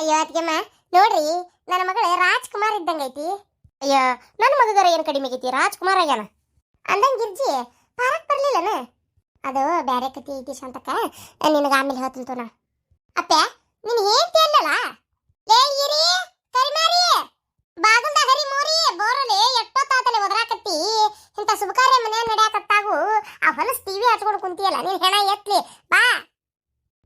ಅಯ್ಯೋ ಅದ್ಗೆಮ್ಮ ನೋಡ್ರಿ, ನನ್ನ ಮಗಳ ರಾಜ್ಕುಮಾರ್ ಇದ್ದಂಗೈತಿ ಅಯ್ಯೋ, ನನ್ನ ಮಗದರ ಏನು ಕಡಿಮೆ ಆಗೈತಿ? ರಾಜ್ಕುಮಾರ್ ಆಗ್ಯಾನ. ಅಂದಂಗ ಗಿರ್ಜಿ, ಪಾರಕ್ ಬರ್ಲಿಲ್ಲನ? ಅದು ಬೇರೆ ಕತಿ ಐತಿ ಶಾಂತಕ್ಕ ನಿನಗೆ ಆಮೇಲೆ ಹೇಳ್ತೀನಿ ತೋಣ ಅಪ್ಪ, ನಿನ್ ಹೇಳ್ತಿ ಅಲ್ಲಲ್ಲ? ಲೇ ಇರಿ ಕರಿಮಾರಿ, ಬಾಗುಂದ ಹರಿ ಮೋರಿ, ಬೋರಲೆ ಎಷ್ಟೊತ್ತಾತಲೆ ಒದರಾಕತ್ತಿ. ಇಂಥ ಶುಭಕಾರ್ಯ ಮನೆ ನಡೆಯಕತ್ತಾಗು, ಆ ಹೊಲಸ್ ಟಿವಿ ಹಚ್ಕೊಂಡು ಕುಂತಿಯಲ್ಲ, ನೀನ್ ಹೆಣ ಎತ್ಲಿ, ಬಾ.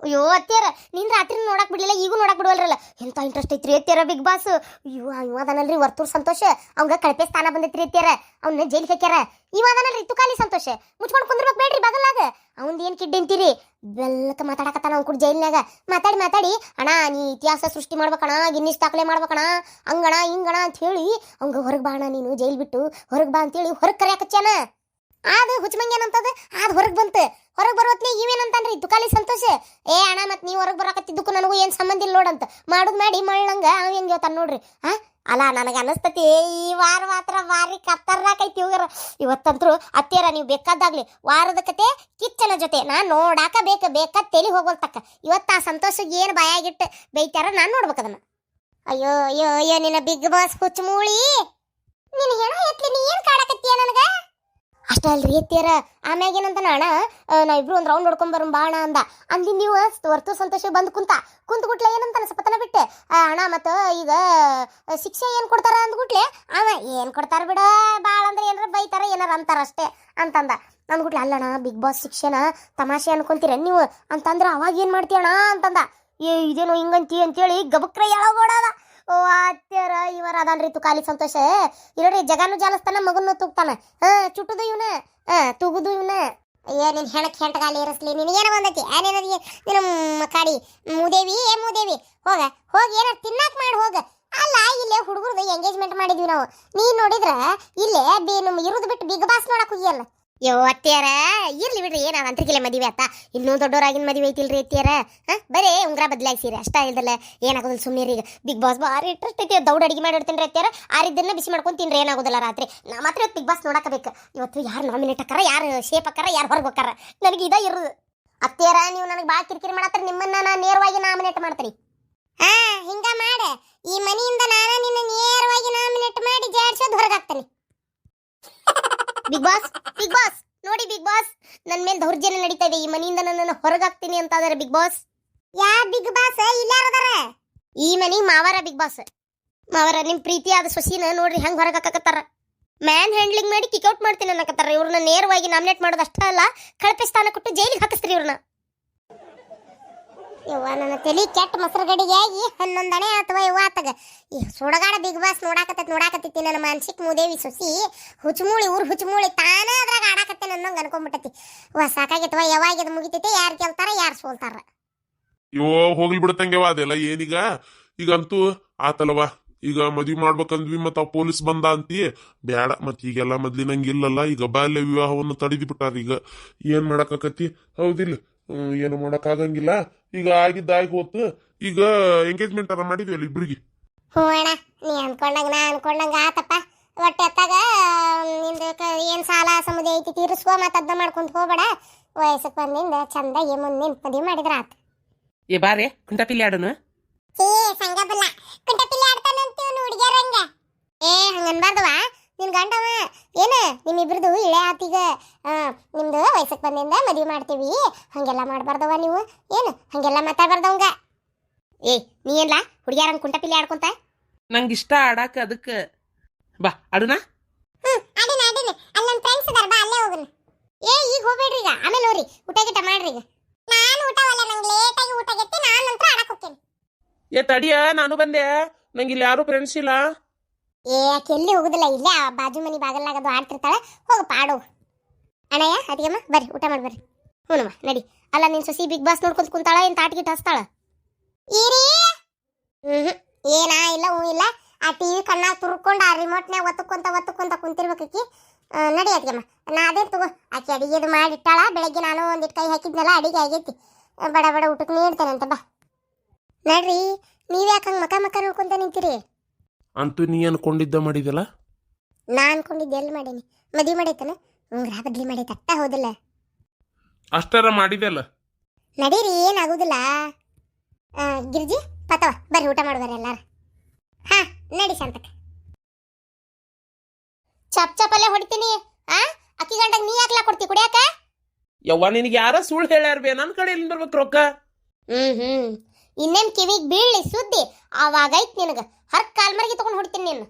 ಅಯ್ಯೋ ಅತ್ಯಾರ ನಿನ್ ರಾತ್ರಿ ನೋಡಕ್ ಬಿಡ್ಲಿಲ್ಲ, ಈಗೂ ನೋಡಕ್ ಬಿಡವಲ್ರಲ್ಲ? ಎಂತ ಇಂಟ್ರೆಸ್ಟ್ ಐತ್ರಿ ಅತ್ತಿಯರ ಬಿಗ್ ಬಾಸ್ ಅಯ್ಯೋ ಇವಾದನಲ್ರಿ ವರ್ತೂರ್ ಸಂತೋಷ. ಅವಂಗ ಕಳಪೆ ಸ್ಥಾನ ಬಂದೈತ್ರಿ ಅತ್ತಿಯರ. ಅವ್ನ ಜೈಲಿಗೆ ಹಾಕ್ಯಾರ ಇವಾದನಲ್ರಿ ತುಕಾಲಿ ಸಂತೋಷ. ಮುಚ್ಕೊಂಡು ಕುಂದ್ರಬೇಕು ಬೇಡ್ರಿ ಬಗಲಾಗ ಅವಂದ ಏನ್ ಕಿಡ್ ಅಂತೀರಿ? ಮಾತಾಡಕತ್ತಾನ ಅವ್ನ ಕೂಡ ಜೈಲ್ನಾಗ ಮಾತಾಡಿ ಮಾತಾಡಿ, ಅಣ್ಣ, ನೀ ಇತಿಹಾಸ ಸೃಷ್ಟಿ ಮಾಡ್ಬೇಕಣ ಗಿನ್ನಿಸ್ ದಾಖಲೆ ಮಾಡ್ಬೇಕಣ ಹಂಗಣ ಹಿಂಗಣ ಅಂತ ಹೇಳಿ, ಅವಂಗ ಹೊರಗೆ ಬಾ ಅಣ್ಣ, ನೀನು ಜೈಲ್ ಬಿಟ್ಟು, ಹೊರಗೆ ಬಾ ಅಂತೇಳಿ ಹೊರಗೆ ಕರೆಯಾಕಚ್ಚಾನ ಆದ ಹುಚ್ಚಮಂಗ ಏನಂತದು ಅದು ಹೊರಗೆ ಬಂತು. ಹೊರಗೆ ಬರೋತ್ನೇ ಇವೇನಂತಾನ್ರಿ? ದುಖಾಲಿ ಸಂತೋಷ. ಏ ಅಣ್ಣ, ಮತ್ತೆ ನೀವು ಹೊರಗೆ ಬರಕತ್ತಿದ್ದಕ್ಕೂ ನನಗೂ ಏನು ಸಂಬಂಧ ಇಲ್ಲ ನೋಡಂತ ಮಾಡೋದು ಮಾಡಿ ಮಳ್ಳಂಗ ಅವ ಹೆಂಗೆ ಹೇಳ್ತಾನೆ ನೋಡ್ರಿ. ಹಾ ಅಲ್ಲ ನನಗೆ ಅನಿಸ್ತತಿ. ಈ ವಾರ ಮಾತ್ರ ಭಾರಿ ಕತ್ತರ ಐತಿ ಹೋಗ್ಯಾರ ಇವತ್ತಂತರೂ ಅತ್ತೆಯರ, ನೀವು ಬೇಕಾದಾಗ್ಲಿ ವಾರದ ಕತೆ, ಕಿಚ್ಚನ ಜೊತೆ. ನಾನು ನೋಡಾಕ ಬೇಕ ಬೇಕಾದ ತೆಲಿ ಹೋಗೋಲ್ತಕ್ಕ ಇವತ್ತು ಆ ಸಂತೋಷಗೆ ಏನು ಬಾಯಾಗಿಟ್ಟು ಬೈತಾರ ನಾನು ನೋಡ್ಬೇಕು ಅದನ್ನು. ಅಯ್ಯೋ ಅಯ್ಯೋ ಅಯ್ಯೋ, ನಿನ್ನ ಬಿಗ್ ಬಾಸ್ ಹುಚ್ಚ ಮೂಳಿ. ನೀನು ಹೇಳೋ ಎತ್ಲಿ ನೀ ಏನು ಕಾಡಕತ್ತೀಯ ನನಗ? ಅಷ್ಟ ಅಲ್ರಿ, ಎತ್ತಿಯರ? ಆಮ್ಯಾಗ ಏನಂತ ಅಣ್ಣ ಇಬ್ರು ಒಂದ್ ರೌಂಡ್ ಬರೋಣ ಬಾ ಅಣ್ಣ ಅಂದ. ಅಂದಿ ನೀವು ವರ್ತು ಸಂತೋಷ ಬಂದ್ ಕುಂತ. ಕುಂತ ಗುಟ್ಲೆ ಏನಂತ ಸಪತನ ಬಿಟ್ಟೆ. ಅಣ್ಣ ಮತ್ತು ಈಗ ಶಿಕ್ಷೆ ಏನು ಕೊಡ್ತಾರ ಅಂದ್ಗುಟ್ಲೆ ಅವ, ಏನು ಕೊಡ್ತಾರ ಬಿಡ ಭಾಳ ಅಂದ್ರೆ ಏನಾರ ಬೈತಾರ, ಏನಾರ ಅಂತಾರ ಅಷ್ಟೇ ಅಂತಂದ. ಅಂದ್ಗುಟ್ಲೆ ಅಲ್ಲಣ್ಣ ಬಿಗ್ ಬಾಸ್ ಶಿಕ್ಷೆನ ತಮಾಷೆ ಅನ್ಕೊಂತೀರ ನೀವು? ಅಂತಂದ್ರೆ ಅವಾಗ ಏನ್ ಮಾಡ್ತೀಯಣ್ಣ ಅಂತಂದ. ಏ, ಇದೇನೋ ಹಿಂಗಂತಿ ಅಂತೇಳಿ ಗಬಕ್ರ ಯಾವ ಓ ಅತ್ಯರ ಇವರ ಅದಾನ್ರಿ ತುಕಾಲಿ ಸಂತೋಷ. ಇರೋರಿ ಜಗಾನು ಜಾಲಸ್ತಾನ ಮಗನ್ನು ತೂಗ್ತಾನ. ಹಾ, ಚುಟ್ಟುದು ಇವನ. ಹಾ, ತೂಗುದು ಇವನ. ಅಯ್ಯ ನಿನ್ ಹೆಣಕ್ ಹೆಂಟಗಾಲಿ ಇರಸ್ಲಿ ನಿನಗೇನ ಬಂದೈತಿ? ಏನೇನದಿ ನಿನ್ನ ಮಕಾಡಿ ಮೂದೇವಿ, ಏ, ಮೂದೇವಿ. ಹೋಗ, ಹೋಗಿ, ಏನಾರ ತಿನ್ನಾಕ್ ಮಾಡಿ, ಹೋಗ. ಅಲ್ಲ, ಇಲ್ಲೇ ಹುಡುಗರದು ಎಂಗೇಜ್ಮೆಂಟ್ ಮಾಡಿದ್ವಿ ನಾವು. ನೀ ನೋಡಿದ್ರ, ಇಲ್ಲೇ ಬಿ ಇರುದು ಬಿಟ್ಟು ಬಿಗ್ ಬಾಸ್ ನೋಡಕ್ ಹೋಗಿಯಲ್ಲ. ಯೋ, ಅತ್ತಿಯಾರ, ಇರ್ಲಿ ಬಿಡ್ರಿ ಏನ ಅಂತರಿಕಿಲ್ಲ ಮದುವೆ ಆತ. ಇನ್ನೂ ದೊಡ್ಡವರಾಗಿನ ಮದುವೆ ಐತಿಲ್ರಿ, ಅತ್ತಿಯಾರ? ಹಾ? ಬರೇ, ಉಂಗ್ರ ಬದಲಾಯಿಸಿರಿ, ಅಷ್ಟ ಇಲ್ದಲ್ಲ. ಏನಾಗೋದಿಲ್ಲ ಸುಮ್ಮನೆ ಈಗ ಬಿಗ್ ಬಾಸ್ ಭಾರಿ ಇಂಟ್ರೆಸ್ಟ್ ಐತಿ, ದೌಡ್ ಅಡಿಗೆ ಮಾಡಿರ್ತೀನಿ ಅತ್ತೆಯರ. ಆರಿದ್ದನ್ನ ಬಿಸಿ ಮಾಡ್ಕೊಂಡು ತಿನ್ರಿ, ಏನಾಗೋದಿಲ್ಲ ರಾತ್ರಿ. ನಾ ಮಾತ್ರ ಬಿಗ್ ಬಾಸ್ ನೋಡಕಬೇಕು. ಇವತ್ತು ಯಾರು ನಾಮಿನೇಟ್ ಹಾಕಾರ ಯಾರು ಶೇಪ್ ಹಾಕಾರ ಯಾರು ಹೊರಗೆ ಹೋಗಾರ ನನಗೆ ಇದ ಇರೋದು. ಅತ್ತೆಯರ, ನೀವು ನನಗೆ ಭಾಳ ಕಿರಿಕಿರಿ ಮಾಡತ್ತರ ನಿಮ್ಮನ್ನ ನಾನು ನೇರವಾಗಿ ನಾಮಿನೇಟ್ ಮಾಡ್ತೀನಿ. ಹಾ, ಹಿಂಗ ಮಾಡ. ಈ ಮನೆಯಿಂದ ನಾನು ನಿನ್ನ ನೇರವಾಗಿ ನಾಮಿನೇಟ್ ಮಾಡಿ ಜಾಡ್ಸೋದು ಹೊರಗಾಗ್ತಾನೆ ಬಿಗ್ ಬಾಸ್ ಬಿಗ್ ಬಾಸ್ ನೋಡಿ ಬಿಗ್ ಬಾಸ್ ನನ್ನ ಮೇಲೆ ದೌರ್ಜನ್ಯ ನಡೀತಾ ಇದೆ. ಈ ಮನೆಯಿಂದ ನನ್ನನ್ನು ಹೊರಗಾಕ್ತೀನಿ ಅಂತ ಅದಾರೆ ಬಿಗ್ ಬಾಸ್ ಯಾ ಬಿಗ್ ಬಾಸ್ ಇಲ್ಲಾರದಾರ? ಈ ಮನೆ ಮಾವರ ಬಿಗ್ ಬಾಸ್ ಮಾವರ ನಿಮ್ ಪ್ರೀತಿಯಾದ ಸೊಸಿನ ನೋಡ್ರಿ ಹೆಂಗ್ ಹೊರಗೆ ಹಾಕಕತ್ತಾರ ಮ್ಯಾನ್ ಹ್ಯಾಂಡ್ಲಿಂಗ್ ಮಾಡಿ ಕಿಕ್ಔಟ್ ಮಾಡ್ತೀನಿ ಅನ್ನಕತ್ತಾರ. ಇವ್ರನ್ನ ನೇರವಾಗಿ ನಾಮಿನೇಟ್ ಮಾಡೋದು ಅಷ್ಟೇ ಅಲ್ಲ ಕಳಪೆ ಸ್ಥಾನ ಕೊಟ್ಟು ಜೈಲಿಗೆ ಹಾಕಿಸ್ತೀರಿ ಇವ್ರನ್ನ. ನನ್ನ ತಲೆ ಕೆಟ್ಟ ಮೊಸರು ಗಡಿಗೆ ಆಗಿ ಹನ್ನೊಂದಣೆ ಅಥವಾ ಯವ್ವ ಆತಗ. ಈ ಸುಡಗಾಡ ಬಿಗ್ ಬಾಸ್ ನೋಡಾಕತ್ತೈತಿ ನೋಡಾಕತ್ತೈತಿ ನನ್ನ ಮಾನಸಿಕ ಮೂದೇವಿ ಸೊಸಿ. ಹುಚ್ಚಮೂಳಿ, ಊರು ಹುಚ್ಚಮೂಳಿ ತಾನ ಅದ್ರಾಗ ಆಡಾಕತ್ತೆ ಅನ್ನಂಗ ಅನ್ಕೊಂಡ್ಬಿಟ್ಟತಿ ವಾ ಸಾಕಾಗೈತವ ಯಾವಾಗ ಇದು ಮುಗಿತೈತೆ, ಯಾರು ಗೆಲ್ತಾರ ಯಾರು ಸೋಲ್ತಾರ? ಹೋಗಲಿ ಹೋಗ್ಲಿ ಬಿಡತ್ತಂಗೆವ ಅದೆಲ್ಲ ಏನೀಗ? ಈಗಂತೂ ಆತಲ್ವಾ ಈಗ ಮದ್ವಿ ಮಾಡ್ಬೇಕಂದ್ವಿ ಮತ್ತ ಪೊಲೀಸ್ ಬಂದ ಅಂತಿ. ಬ್ಯಾಡ, ಮತ್ ಈಗೆಲ್ಲ ಮೊದ್ಲಿನಂಗಿಲ್ಲಲ್ಲ ಈಗ ಬಾಲ್ಯ ವಿವಾಹವನ್ನು ತಡೆದು ಬಿಟ್ಟಾರ ಈಗ. ಏನ್ ಮಾಡಕತ್ತಿ ಹೌದಿಲ್ಲ. ಏನು ಮಾಡಕ್ಕಾಗಂಗಿಲ್ಲ. ಈಗ ಆಗಿದ್ದಾಗಿ ಹೋತು. ಈಗ ಎಂಗೇಜ್ಮೆಂಟ್ ಅರ ಮಾಡಿದ್ವಿ ಅಲ್ಲಿ ಇಬ್ರಿಗೆ. ಹ್ಞೂ ಅಣ್ಣ ನೀ ಅನ್ಕೊಂಡಂಗ ನಾ ಅನ್ಕೊಂಡಂಗ ಆತಪ್ಪ. ಒಟ್ಟೆ ಎತ್ತಾಗ ನಿಂದು ಏನ್ ಸಾಲ ಸಮುದಾಯ ಐತಿ ತೀರಿಸ್ಕೋ ಮತ್ತೆ ಅದನ್ನ ಮಾಡ್ಕೊಂತ ಹೋಗ್ಬೇಡ. ವಯಸ್ಸಕ್ಕೆ ಬಂದಿಂದ ಚಂದಾಗಿ ಮುಂದಿನ ಮದುವೆ ಮಾಡಿದ್ರ ಆತ. ಏ ಬಾರೆ ಕುಂಟಪಿಲ್ಲಿ ಆಡೋನು. ಏ ಸಂಗಬಲ್ಲ ಕುಂಟಪಿಲ್ಲಿ ಆಡ್ತಾನಂತೀವ್ ಹುಡುಗಿಯರಂಗ ಏ ಹಂಗನ್ಬಾರ್ದವ ನಿನ್ ಗಂಡವ? ಏನು? ನಿಮ್ಮಿಬ್ರದ್ದು ಇಳೆ ಆತೀಗ ನಿಮ್ದು ವಯಸ್ಸಕ್ಕೆ ಬಂದಿಂದ ಮದುವೆ ಮಾಡ್ತೀವಿ. ಹಂಗೆಲ್ಲ ಮಾಡಬಾರ್ದವ ನೀವು. ಏನು? ಹಂಗೆಲ್ಲ ಮಾತಾಡ್ಬಾರ್ದವಂಗ ಏ ನೀ ಏನ್ಲ? ಕುಂಟ ಕುಂಟಪಿಲ್ಲಿ ಆಡ್ಕೊಂತ? ನಂಗೆ ಇಷ್ಟ ಆಡಾಕ ಅದಕ್ಕೆ. ಬಾ ಆಡುನಾ? ಹ್ಮ್ ಅಡಿನ ಅಡಿನ ಅಲ್ಲಿ ನನ್ನ ಫ್ರೆಂಡ್ಸ್ ಇದಾರ ಬಾ ಅಲ್ಲೇ ಹೋಗೋಣ ಏ ಈಗ ಹೋಗ್ಬೇಡ್ರಿ ಈಗ ಆಮೇಲೆ ಹೋಗ್ರಿ. ಊಟ ಗಿಟ ಮಾಡ್ರಿ ಈಗ ನಾನು ಊಟ ಅಲ್ಲ ನಂಗೆ ಲೇಟಾಗಿ ಊಟ ಗೆತ್ತಿ ನಾನು ನಂತರ ಆಡಕ್ಕೆ ಹೋಗ್ತೇನೆ. ಏ ತಡಿಯ ನಾನು ಬಂದೆ. ನಂಗೆ ಇಲ್ಲಿ ಯಾರು ಫ್ರೆಂಡ್ಸ್ ಇಲ್ಲ. ಏ ಆಕೆ ಎಲ್ಲಿ ಹೋಗುದಿಲ್ಲ ಇಲ್ಲೇ ಆ ಬಾಜು ಮನಿ ಬಾಗಲ್ನಾಗದು ಆಡ್ತಿರ್ತಾಳೆ ಹೋಗು ಪಾಡು. ಅಣ್ಣಯ್ಯ ಅದಿಗಮ್ಮ ಬರ್ರಿ ಊಟ ಮಾಡಿ ಬರ್ರಿ. ಹ್ಞೂನಮ್ಮ ನಡಿ. ಅಲ್ಲ ನಿನ್ ಸೊಸಿ ಬಿಗ್ ಬಾಸ್ ನೋಡ್ಕೊಂತ ಕುಂತಾಳ ಏನ್ ತಾಟ್ ಗಿಟ್ ಹಸ್ತಾಳ? ಏರಿ? ಹ್ಮ್ ಏನಾ ಇಲ್ಲ ಹ್ಞೂ ಇಲ್ಲ. ಆ ಟಿವಿ ಕಣ್ಣಾಗ ತುರ್ಕೊಂಡು ಆ ರಿಮೋಟ್ನ್ಯಾಗ ಒತ್ತಕೊಂತ ಒತ್ತಕೊಂತ ಕುಂತಿರ್ಬೇಕಿ ನಡಿ ಅದಿಗಮ್ಮ ನಾ ಅದೇ ತಗೋ. ಆಕೆ ಅಡಿಗೆದು ಮಾಡಿಟ್ಟಾಳ ಬೆಳಗ್ಗೆ ನಾನು ಒಂದಿಟ್ ಕೈ ಹಾಕಿದ್ನಲ್ಲ ಅಡಿಗೆ ಆಗೈತಿ. ಬಡ ಬಡ ಊಟಕ್ಕೆ ಅಂತ ಬಾ. ನಡ್ರಿ ನೀವ್ಯಾಕೆ ಹಂಗೆ ಮಕ ಮಕ ನೋಡ್ಕೊಂತ ನಿಂತೀರಿ? ಅಂತೂ ನೀ ಅನ್ಕೊಂಡಿದ್ದ ಮಾಡಿದಲ್ಲ ನಾ ಅನ್ಕೊಂಡಿದ್ದೆ ಎಲ್ಲಿ ಮಾಡೀನಿ? ಮದುವೆ ಮಾಡೈತನ? ಉಂಗ್ರ ಬದ್ಲಿ ಮಾಡೈತೆ ಅಟ್ಟ ಹೌದಿಲ್ಲ. ಅಷ್ಟರ ಮಾಡಿದೆಲ್ಲ ನಡೀರಿ ಏನಾಗುದಿಲ್ಲ. ಆ, ಗಿರ್ಜಿ ಪತವ ಬರ್ರಿ ಊಟ ಮಾಡುವಾರ ಎಲ್ಲಾರ. ಹಾ ನಡಿ ಶಾಂತಕ. ಚಪ್ ಚಪಲ್ಲೇ ಹೊಡಿತೀನಿ ಆ? ಅಕ್ಕಿ ಗಂಡಗ್ ನೀ ಯಾಕಲ ಕೊಡ್ತಿ ಕುಡಿಯಾಕ? ಯವ್ವ ನಿನಗೆ ಯಾರ ಸುಳ್ಳು ಹೇಳ್ಯಾರ ಬೇ? ನನ್ನ ಕಡೆ ಎಲ್ಲಿ ಬರ್ಬೇಕು ರೊಕ್ಕ. ಹ್ಮ್ ಹ್ಮ್. ಇನ್ನೇನ್ ಕಿವಿಗೆ ಬೀಳ್ಲಿ ಸುದ್ದಿ? ಅವಾಗ ನಿನಗೆ ನಿನಗ. ಹರ್ ಕಾಲ್ ಮರಿಗೆ ತಗೊಂಡ್ ಹೊಡಿತೀನಿ ನೀನು.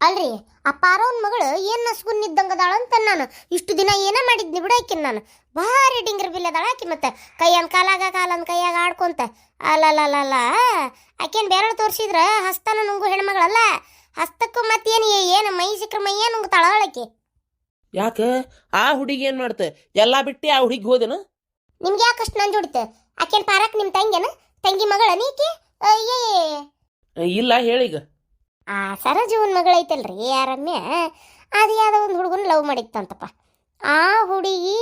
ಅಲ್ರಿ ಆ ಪಾರವನ್ ಮಗಳು ಏನ್ ನಸ್ಗುನ್ನಿದ್ದಂಗದಾಳ ಅಂತ ನಾನು. ಇಷ್ಟು ದಿನ ಏನ ಮಾಡಿದ್ನಿ ಬಿಡ ಆಕಿನ್ ನಾನು. ಭಾರಿ ಡಿಂಗ್ರ ಬಿಲ್ ಅದಾಳ ಆಕಿ ಮತ್ತೆ. ಕೈಯನ್ ಕಾಲಾಗ ಕಾಲನ್ ಕೈಯಾಗ ಆಡ್ಕೊಂತ. ಅಲ್ಲಲ್ಲ. ಆಕೇನ್ ಬೇರೆ ತೋರಿಸಿದ್ರ ಹಸ್ತನ ನುಂಗು ಹೆಣ್ಮಗಳಲ್ಲ? ಹಸ್ತಕ್ಕೂ ಮತ್ತೇನು ಏನು ಮೈ ಸಿಕ್ಕ್ರ ಮೈಯ ನುಂಗ್ತಾಳ ಆಕಿ? ಯಾಕ? ಆ ಹುಡುಗಿ ಏನ್ ಮಾಡ್ತ? ಎಲ್ಲಾ ಬಿಟ್ಟಿ ಆ ಹುಡುಗಿ ಹೋದನು? ನಿಮ್ಗೆ ಯಾಕಷ್ಟು ನಂಜು ಹೊಡಿತ ಆಕೇನ್ ಪಾರಕ್ ನಿಮ್ ತಂಗಿನ? ತಂಗಿ ಮಗಳ ನೀಕೆ? ಅಯ್ಯೇ ಇಲ್ಲ ಹೇಳೀಗ ಆ ಸರೋಜವನ್ ಮಗಳೈತಲ್ರಿ ಐತಲ್ರಿ ರಮ್ಯ ಅದು ಯಾವ್ದೋ ಒಂದು ಹುಡುಗನ ಲವ್ ಮಾಡಿತ್ತಂತಪ್ಪ. ಆ ಹುಡುಗಿ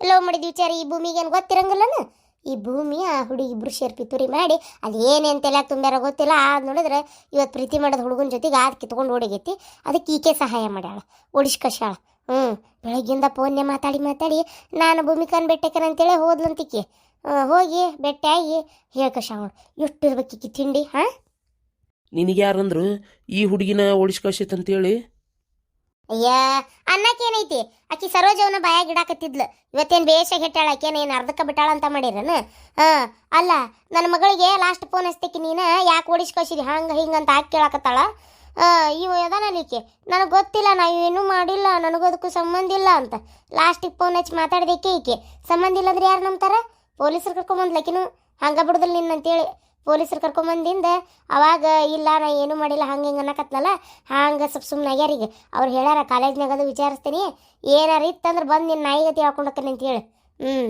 ಲವ್ ಮಾಡಿದ ವಿಚಾರ ಈ ಭೂಮಿಗೆ ಏನು ಗೊತ್ತಿರಂಗಿಲ್ಲನ? ಈ ಭೂಮಿ ಆ ಹುಡುಗಿ ಇಬ್ರು ಸೇರಿ ಪಿತೂರಿ ಮಾಡಿ ಅದೇನೇನು ತಲೆ ತುಂಬ್ಯಾರ ಗೊತ್ತಿಲ್ಲ. ಅದು ನೋಡಿದ್ರೆ ಇವತ್ತು ಪ್ರೀತಿ ಮಾಡೋದು ಹುಡುಗನ ಜೊತೆಗೆ ಆದ್ ಕಿತ್ಕೊಂಡು ಓಡಿಗೈತಿ ಅದಕ್ಕೆ ಈಕೆ ಸಹಾಯ ಮಾಡ್ಯಾಳ ಓಡಿಸ್ಕಶಾಳ ಹ್ಞೂ ಬೆಳಗ್ಗಿಂದ ಫೋನ್ನೇ ಮಾತಾಡಿ ಮಾತಾಡಿ ನಾನು ಭೂಮಿಕಾನ್ ಬೆಟ್ಟಕ್ಕೆ ಅಂತೇಳಿ ಹೋದ್ಲಂತಿಕೆ. ಹೋಗಿ ಬೆಟ್ಟಾಗಿ ಶ್ರಾವಣ. ಎಷ್ಟು ಇರ್ಬೇಕಿಕ್ಕಿ ತಿಂಡಿ ಹಾಂ? ನಿನಗೆ ಯಾರಂದ್ರು ಈ ಹುಡುಗಿನ ಅಂತ ಹೇಳಿ ಅಯ್ಯ ಅನ್ನಕ್ಕೇನೈತಿ? ಆಕಿ ಸರೋಜವನ ಬಾಯಾಗ ಇಡಾಕತ್ತಿದ್ಲು. ಇವತ್ತೇನು ಬೇಷ ಹೆಟ್ಟಾಳ ಆಕೇನೇನು ಅರ್ಧಕ್ಕೆ ಬಿಟ್ಟಾಳ ಅಂತ ಮಾಡಿರನ ಹಾಂ ಅಲ್ಲ ನನ್ನ ಮಗಳಿಗೆ ಲಾಸ್ಟ್ ಫೋನ್ ಹಚ್ತಕ್ಕಿ ನೀನು ಯಾಕೆ ಓಡಿಸ್ ಹಂಗೆ ಹಿಂಗೆ ಅಂತ ಹಾಕಿ ಕೇಳಾಕತ್ತಾಳ. ಆ, ಇವ ನನಗೆ ಗೊತ್ತಿಲ್ಲ ನಾ ಏನೂ ಮಾಡಿಲ್ಲ ನನಗೂ ಅದಕ್ಕೂ ಸಂಬಂಧ ಇಲ್ಲ ಅಂತ. ಲಾಸ್ಟಿಗೆ ಫೋನ್ ಹಚ್ಚಿ ಮಾತಾಡ್ದಕ್ಕೆ ಈಕೆ? ಸಂಬಂಧ ಇಲ್ಲಂದ್ರೆ ಯಾರು ನಂಬ್ತಾರ? ಪೊಲೀಸರು ಕರ್ಕೊಂಬಂದ್ಲಕಿನು ಹಂಗ ಬಿಡುದಿಲ್ಲ ನಿನ್ನ ಅಂತೇಳಿ. ಪೊಲೀಸರು ಕರ್ಕೊಂಬಂದಿಂದ ಅವಾಗ ಇಲ್ಲ ನಾ ಏನು ಮಾಡಿಲ್ಲ ಹಂಗೆ ಹಿಂಗೆ ಅನ್ನಕತ್ಲಲ್ಲ ಹಂಗೆ ಸ್ವಲ್ಪ ಸುಮ್ಮನೆ ಆಗ್ಯಾರೀಗ ಅವ್ರು ಹೇಳ್ಯಾರ ಕಾಲೇಜ್ನಾಗ ಅದು ವಿಚಾರಿಸ್ತೀನಿ. ಏನಾರ ಇತ್ತಂದ್ರೆ ಬಂದು ನಿನ್ನ ನಾಯಿಗೆ ಹೇಳ್ಕೊಂಡಕ್ಕನೆ ಅಂತ ಹೇಳಿ ಹ್ಞೂ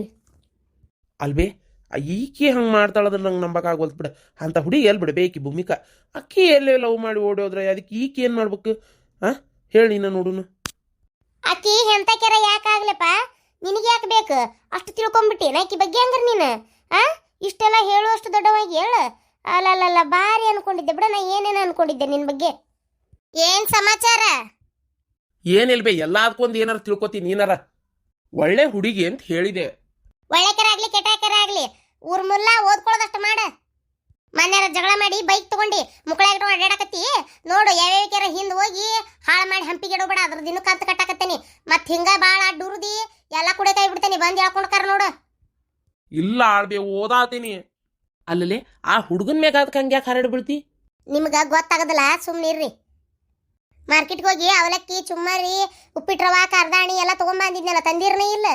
ಅಲ್ಬೇ ಈಕೆ ಈಕಿ ಹಂಗೆ ಮಾಡ್ತಾಳದ್ರೆ ನಂಗೆ ನಂಬಕ್ಕಾಗೋಲ್ತು ಬಿಡ. ಅಂತ ಹುಡುಗಿ ಎಲ್ಲಿ ಬಿಡ ಬೇಕಿ ಭೂಮಿಕಾ. ಅಕ್ಕಿ ಎಲ್ಲೇ ಲವ್ ಮಾಡಿ ಓಡೋದ್ರೆ ಅದಕ್ಕೆ ಈಕಿ ಏನು ಮಾಡ್ಬೇಕು? ಹಾಂ ಹೇಳಿ ನಾನು ನೋಡುನು. ಅಕ್ಕಿ ಎಂತ ಕೆರ ಯಾಕಾಗ್ಲಪ್ಪ ನಿನಗೆ ಯಾಕೆ ಬೇಕು? ಅಷ್ಟು ತಿಳ್ಕೊಂಬಿಟ್ಟಿ ಆಕಿ ಬಗ್ಗೆ ಅಂದ್ರೆ ನೀನು? ಆ? ಇಷ್ಟೆಲ್ಲ ಹೇಳುವಷ್ಟು ದೊಡ್ಡವಾಗಿ ಹೇಳು. ಅಲ್ಲಲ್ಲ ಭಾರಿ ಅನ್ಕೊಂಡಿದ್ದೆ ಬಿಡ ನಾ ಏನೇನು ಅನ್ಕೊಂಡಿದ್ದೆ ನಿನ್ನ ಬಗ್ಗೆ? ಏನ್ ಸಮಾಚಾರ? ಏನಿಲ್ಲ ಬೇ ಎಲ್ಲದಕ್ಕೊಂದು ಏನಾರ ತಿಳ್ಕೊತೀನಿ ನೀನಾರ. ಒಳ್ಳೆ ಹುಡುಗಿ ಅಂತ ಹೇಳಿದೆ. ಒಳ್ಳೆಕರಾಗ್ಲಿ ಆಗ್ಲಿ ಊರ್ ಮುಲ್ಲ ಓದ್ಕೊಳ್ಳೋದಷ್ಟು ಮಾಡ. ಮನ್ಯಾರ ಜಗಳ ಮಾಡಿ ಬೈಕ್ ತಗೊಂಡಿ ಮುಕ್ಕಳಾಗ ಅಡ್ಡಾಡಕತ್ತಿ ನೋಡು ಯಾವ್ಯಾವ ಹಿಂದ್ ಹೋಗಿ ಹಾಳು ಮಾಡಿ ಹಂಪಿಗೆ ಇಡೋಬೇಡ ಅದ್ರ ದಿನ ಕಂತ ಕಟ್ಟಾಕತ್ತೇನಿ. ಮತ್ ಹಿಂಗ ಬಾಳ ಅಡ್ಡುರ್ದಿ ಎಲ್ಲ ಕುಡೆ ಕೈ ಬಿಡ್ತೇನಿ ಬಂದ್ ಹೇಳ್ಕೊಂಡ್ಕಾರ ನೋಡು. ಇಲ್ಲ ಆಳ್ಬೆ ಓದಾತೀನಿ. ಅಲ್ಲಲ್ಲಿ ಆ ಹುಡುಗನ ಮ್ಯಾಗ ಅದಕ್ಕೆ ಹಂಗೆ ಯಾಕೆ ಹರಡಿ ಬಿಡ್ತಿ ನಿಮ್ಗ ಗೊತ್ತಾಗದಲ್ಲ ಸುಮ್ನಿರ್ರಿ ಮಾರ್ಕೆಟ್ಗೆ ಹೋಗಿ ಅವಲಕ್ಕಿ ಚುಮ್ಮರಿ ಉಪ್ಪಿಟ್ಟು ರವಾ ಕರ್ದಾಣಿ ಎಲ್ಲ ತಗೊಂಬಂದಿದ್ನಲ್ಲ ತಂದಿರ್ನೇ ಇಲ್ಲ.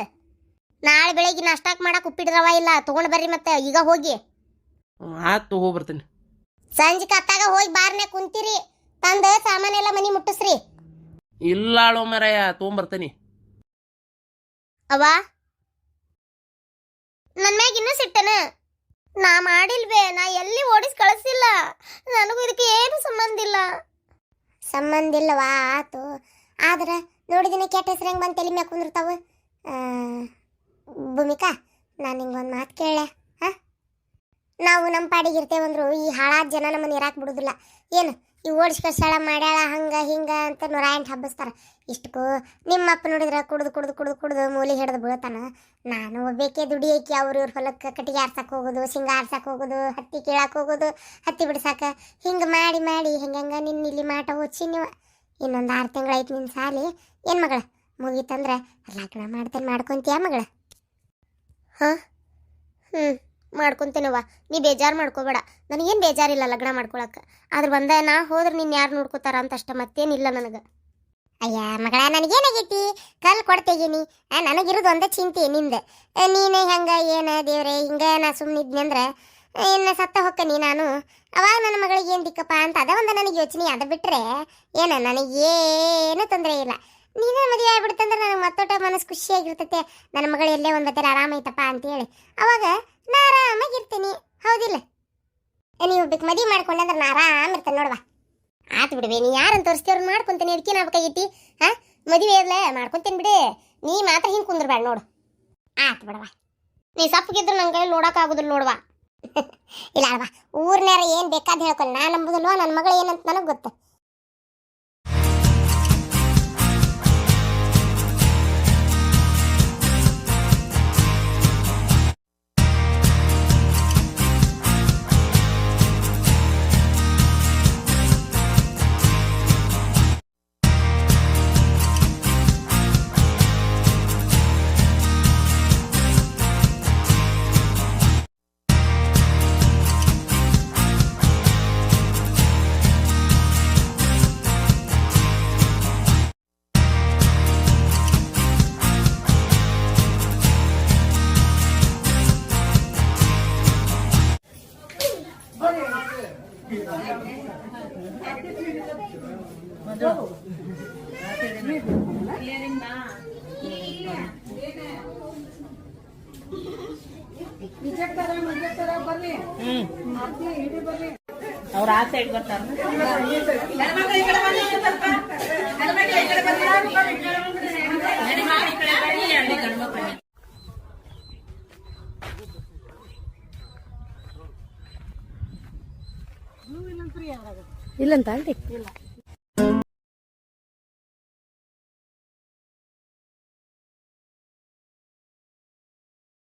ನಾಳೆ ಬೆಳಿಗ್ಗೆ ನಾಷ್ಟಾಕ್ ಮಾಡಕ್ ಉಪ್ಪಿಟ್ಟು ರವಾ ಇಲ್ಲ ತಗೊಂಡ್ ಬರ್ರಿ ಮತ್ತೆ ಈಗ ಹೋಗಿ. ಆತು ಹೋಗಿ ಬರ್ತೀನಿ ಸಂಜೆ ಕತ್ತಾಗ ಹೋಗಿ ಬಾರ್ನೆ ಕುಂತಿರಿ ತಂದ ಸಾಮಾನೆಲ್ಲ ಮನಿ ಮುಟ್ಟಿಸ್ರಿ. ಇಲ್ಲ ಅಳೋ ಮರಯ್ಯ ತೊಗೊಂಬರ್ತೀನಿ. ಅವ ನನ್ ಮ್ಯಾಗ ಇನ್ನೂ ಸಿಟ್ಟನ? ನಾ ಮಾಡಿಲ್ವೇ ನಾ ಎಲ್ಲಿ ಓಡಿಸ್ ಕಳಿಸಿಲ್ಲ. ನನಗೂ ಇದಕ್ಕೆ ಏನು ಸಂಬಂಧ ಇಲ್ಲ. ಸಂಬಂಧ ಇಲ್ಲವಾ ಆತು. ಆದ್ರೆ ನೋಡಿದಿನ ಕೆಟ್ಟ ಹೆಸರು ಹೆಂಗೆ ಬಂದು ತಲೆ ಮ್ಯಾಗ ಕುಂದಿರ್ತಾವ. ಭೂಮಿಕಾ ನಾನು ನಿಂಗೊಂದು ಮಾತು ಕೇಳೆ ನಾವು ನಮ್ಮ ಪಾಡಿಗೆ ಇರ್ತೇವಂದ್ರು ಈ ಹಾಳಾದ ಜನ ನಮ್ಮನ್ನ ಇರಾಕ್ ಬಿಡುದಿಲ್ಲ. ಏನು, ಈ ಓಡಿಸ್ಕೊಳ ಮಾಡ್ಯಾಳ, ಹಂಗೆ, ಹಿಂಗೆ ಅಂತ ನೂರ ಎಂಟು ಇಷ್ಟಕ್ಕೂ ನಿಮ್ಮ ಅಪ್ಪ ನೋಡಿದ್ರೆ ಕುಡ್ದು ಕುಡ್ದು ಕುಡ್ದು ಕುಡ್ದು ಮೂಲಿ ಹಿಡ್ದು ಬೀಳ್ತಾನ. ನಾನು ಒಬ್ಬೇಕೆ ದುಡಿಯಕ್ಕೆ ಅವ್ರ ಇವ್ರ ಹೊಲಕ್ಕೆ ಕಟ್ಟಿಗೆ ಆರ್ಸಕ್ಕೆ ಹೋಗೋದು, ಸಿಂಗ ಆರ್ಸಕ್ಕೆ ಹೋಗೋದು, ಹತ್ತಿ ಕೀಳಕ್ಕೆ ಹೋಗೋದು, ಹತ್ತಿ ಬಿಡ್ಸಾಕ. ಹಿಂಗೆ ಮಾಡಿ ಮಾಡಿ, ಹೆಂಗೆ ನಿನ್ನ ಇಲ್ಲಿ ಮಾಟ ಹೋಚಿ ನೀವು. ಇನ್ನೊಂದು ಆರು ತಿಂಗಳಾಯ್ತು ನಿನ್ನ ಸಾಲಿ. ಏನು ಮಗಳ, ಮುಗೀತಂದ್ರೆ ಲಗ್ನ ಮಾಡ್ತೇನೆ ಮಾಡ್ಕೊಂತೀಯ ಮಗಳ? ಹಾಂ? ಹ್ಞೂ ಮಾಡ್ಕೊಂತೇನವ್ವ. ನೀ ಬೇಜಾರು ಮಾಡ್ಕೋಬೇಡ. ನನಗೇನು ಬೇಜಾರಿಲ್ಲ ಲಗ್ನ ಮಾಡ್ಕೊಳಕ್ಕೆ ಆದ್ರೆ ಬಂದ ನಾ ಹೋದ್ರೆ ನೀನು ಯಾರು ನೋಡ್ಕೋತಾರ ಅಂತ ಅಷ್ಟ ಮತ್ತೇನಿಲ್ಲ ನನಗೆ. ಅಯ್ಯ ಮಗಳ, ನನಗೇನಾಗೈತಿ? ಕಲ್ ಕೊಡ್ತೇಗಿನಿ ನನಗಿರೋದು ಒಂದೇ ಚಿಂತೆ ನಿಂದ. ನೀನು ನೀನೇ ಹೆಂಗ, ಏನ ದೇವ್ರೆ, ಹಿಂಗೆ ನಾ ಸುಮ್ಮನಿದ್ನಿ ಅಂದ್ರೆ ಇನ್ನು ಸತ್ತ ಹೊಕ್ಕನಿ ನಾನು. ಅವಾಗ ನನ್ನ ಮಗಳಿಗೆ ಏನು ದಿಕ್ಕಪ್ಪ ಅಂತ ಅದ ಒಂದು ನನಗೆ ಯೋಚನೆ. ಅದು ಬಿಟ್ಟರೆ ಏನ, ನನಗೇನು ತೊಂದರೆ ಇಲ್ಲ. ನೀನೇ ಮದುವೆ ಆಗ್ಬಿಡ್ತಂದ್ರೆ ನನಗೆ ಮತ್ತೊಟ್ಟ ಮನಸ್ಸು ಖುಷಿಯಾಗಿರ್ತೈತೆ. ನನ್ನ ಮಗಳು ಎಲ್ಲೇ ಒಂದು ಬತ್ತರ ಆರಾಮೈತಪ್ಪ ಅಂತೇಳಿ. ಅವಾಗ ನಾ ಆರಾಮಾಗಿರ್ತೀನಿ. ಹೌದಿಲ್ಲ? ನೀವು ಬೇಕು ಮದುವೆ ಮಾಡ್ಕೊಂಡಂದ್ರೆ ನಾ ಆರಾಮ ಇರ್ತೇನೆ ನೋಡ್ವಾ. ಆತು ಬಿಡುವೆ, ನೀ ಯಾರನ್ನ ತೋರಿಸ್ತೀವ್ರನ್ನ ಮಾಡ್ಕೊಂತೇನೆ ಅದಕ್ಕೇನು ಆಗ್ಬೇಕಾಗೈತಿ ಹಾಂ? ಮದುವೆ ಇರಲ ಮಾಡ್ಕೊಂತೇನೆ ಬಿಡಿ. ನೀ ಮಾತ್ರ ಹಿಂಗೆ ಕುಂದ್ರಬೇಡ ನೋಡು. ಆತು ಬಿಡವಾ ನೀ ಸಪ್ಪಗಿದ್ರು ನನ್ನ ಕೈಯಲ್ಲಿ ನೋಡೋಕ್ಕಾಗೋದಿಲ್ಲ ನೋಡ್ವಾ. ಇಲ್ಲ ಅಲ್ವಾ ಊರ್ನ್ಯಾರ ಏನು ಬೇಕಾದ ಹೇಳ್ಕೊಂಡು ನಾನು ನಂಬುದಲ್ವ? ನನ್ನ ಮಗಳು ಏನಂತ ನನಗೆ ಗೊತ್ತ. ಅವ್ರ ಆ ಸೈಡ್ ಬರ್ತಾರ. ಇಲ್ಲಂತ ಆಂಟಿ